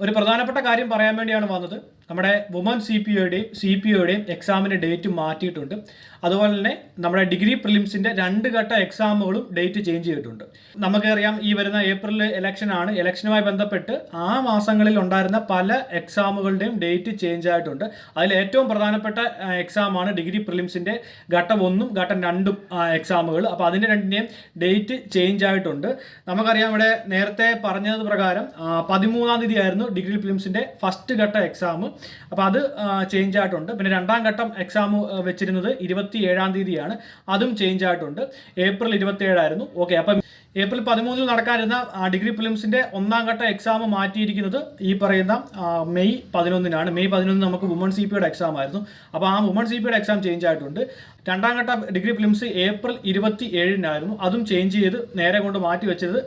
ഒരു പ്രധാനപ്പെട്ട കാര്യം പറയാൻ വേണ്ടിയാണ് വന്നത്. നമ്മുടെ വുമൺ സി പി ഒയുടെയും സി പി ഒയുടെയും എക്സാമിന്റെ ഡേറ്റ് മാറ്റിയിട്ടുണ്ട്. അതുപോലെ തന്നെ നമ്മുടെ ഡിഗ്രി പ്രിലിംസിന്റെ രണ്ട് ഘട്ട എക്സാമുകളും ഡേറ്റ് ചേഞ്ച് ചെയ്തിട്ടുണ്ട്. നമുക്കറിയാം ഈ വരുന്ന ഏപ്രിൽ ഇലക്ഷൻ ആണ്. ഇലക്ഷനുമായി ബന്ധപ്പെട്ട് ആ മാസങ്ങളിൽ ഉണ്ടായിരുന്ന പല എക്സാമുകളുടെയും ഡേറ്റ് ചേഞ്ച് ആയിട്ടുണ്ട്. അതിൽ ഏറ്റവും പ്രധാനപ്പെട്ട എക്സാമാണ് ഡിഗ്രി പ്രിലിംസിന്റെ ഘട്ടം ഒന്നും ഘട്ടം രണ്ടും എക്സാമുകൾ അപ്പോൾ അതിന്റെ രണ്ടിന്റെയും ഡേറ്റ് ചേഞ്ച് ആയിട്ടുണ്ട്. നമുക്കറിയാം ഇവിടെ നേരത്തെ പറഞ്ഞത് പ്രകാരം പതിമൂന്നാം തീയതി ആയിരുന്നു ഡിഗ്രി പ്രിലിംസിന്റെ ഫസ്റ്റ് ഘട്ട എക്സാം അപ്പോൾ അത് ചേഞ്ച് ആയിട്ടുണ്ട്. പിന്നെ രണ്ടാം ഘട്ടം എക്സാം വെച്ചിരുന്നത് ഇരുപത്തി ഏഴാം തീയതിയാണ്. അതും ചേഞ്ച് ആയിട്ടുണ്ട്. ഏപ്രിൽ ഇരുപത്തി ഏഴായിരുന്നു ഓക്കെ അപ്പം ഏപ്രിൽ പതിമൂന്നിൽ നടക്കാനിരുന്ന ഡിഗ്രി പ്രിലിംസിന്റെ ഒന്നാം ഘട്ട എക്സാം മാറ്റിയിരിക്കുന്നത് ഈ പറയുന്ന മെയ് പതിനൊന്നിനാണ്. മെയ് പതിനൊന്നിന് നമുക്ക് വുമൺ സി പിയുടെ എക്സാം ആയിരുന്നു. അപ്പോൾ ആ വുമൺ സി പിയുടെ എക്സാം ചേഞ്ച് ആയിട്ടുണ്ട്. രണ്ടാം ഘട്ട ഡിഗ്രി പ്രിലിംസ് ഏപ്രിൽ ഇരുപത്തി ഏഴിനായിരുന്നു അതും ചേഞ്ച് ചെയ്ത് നേരെ കൊണ്ട് മാറ്റി വെച്ചത്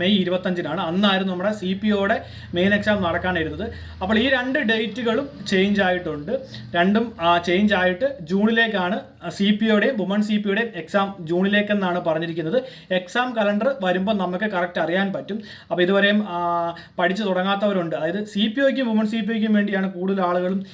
മെയ് ഇരുപത്തഞ്ചിനാണ്. അന്നായിരുന്നു നമ്മുടെ സി പി ഒയുടെ മെയിൻ എക്സാം നടക്കാനിരുന്നത്. അപ്പോൾ ഈ രണ്ട് ഡേറ്റുകളും ചേഞ്ച് ആയിട്ടുണ്ട്. രണ്ടും ചേഞ്ച് ആയിട്ട് ജൂണിലേക്കാണ് സി പി ഒയുടെയും വുമൺ സി പി യുടെയും എക്സാം ജൂണിലേക്കെന്നാണ് പറഞ്ഞിരിക്കുന്നത്. എക്സാം കലണ്ടർ വരുമ്പോൾ നമുക്ക് കറക്റ്റ് അറിയാൻ പറ്റും. അപ്പോൾ ഇതുവരെയും പഠിച്ചു തുടങ്ങാത്തവരുണ്ട്. അതായത് സി പി ഒയ്ക്കും വുമൺ സി പി ഒയ്ക്കും വേണ്ടിയാണ് കൂടുതൽ ആളുകളും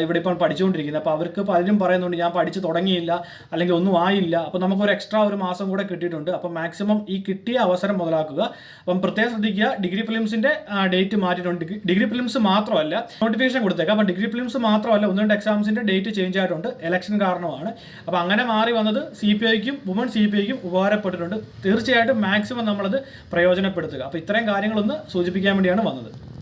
ഇവിടെ ഇപ്പം പഠിച്ചുകൊണ്ടിരിക്കുന്നത്. അപ്പോൾ അവർക്ക് പലരും പറയുന്നുണ്ട് ഞാൻ പഠിച്ചു തുടങ്ങിയില്ല അല്ലെങ്കിൽ ഒന്നും ആയില്ല. അപ്പോൾ നമുക്കൊരു എക്സ്ട്രാ ഒരു മാസം കൂടെ കിട്ടിയിട്ടുണ്ട്. അപ്പോൾ മാക്സിമം ഈ കിട്ടിയ അവസരം മുതലാക്കുക. അപ്പം പ്രത്യേകം ശ്രദ്ധിക്കുക ഡിഗ്രി ഫിലിംസിന്റെ ഡേറ്റ് മാറ്റിയിട്ടുണ്ട്. ഡിഗ്രി- ഡിഗ്രി ഫിലിംസ് മാത്രമല്ല നോട്ടിഫിക്കേഷൻ കൊടുത്തേക്കാം. അപ്പം ഡിഗ്രി ഫിലിംസ് മാത്രമല്ല ഒന്ന് രണ്ട് എക്സാംസിന്റെ ഡേറ്റ് ചേഞ്ച് ആയിട്ടുണ്ട്. ഇലക്ഷൻ കാരണമാണ്. അപ്പോൾ അങ്ങനെ മാറി വന്നത് സി പി ഐക്കും വുമൺ സി പി ഐക്കും ഉപകാരപ്പെട്ടിട്ടുണ്ട്. തീർച്ചയായിട്ടും മാക്സിമം നമ്മളത് പ്രയോജനപ്പെടുത്തുക. അപ്പോൾ ഇത്രയും കാര്യങ്ങളൊന്ന് സൂചിപ്പിക്കാൻ വേണ്ടിയാണ് വന്നത്.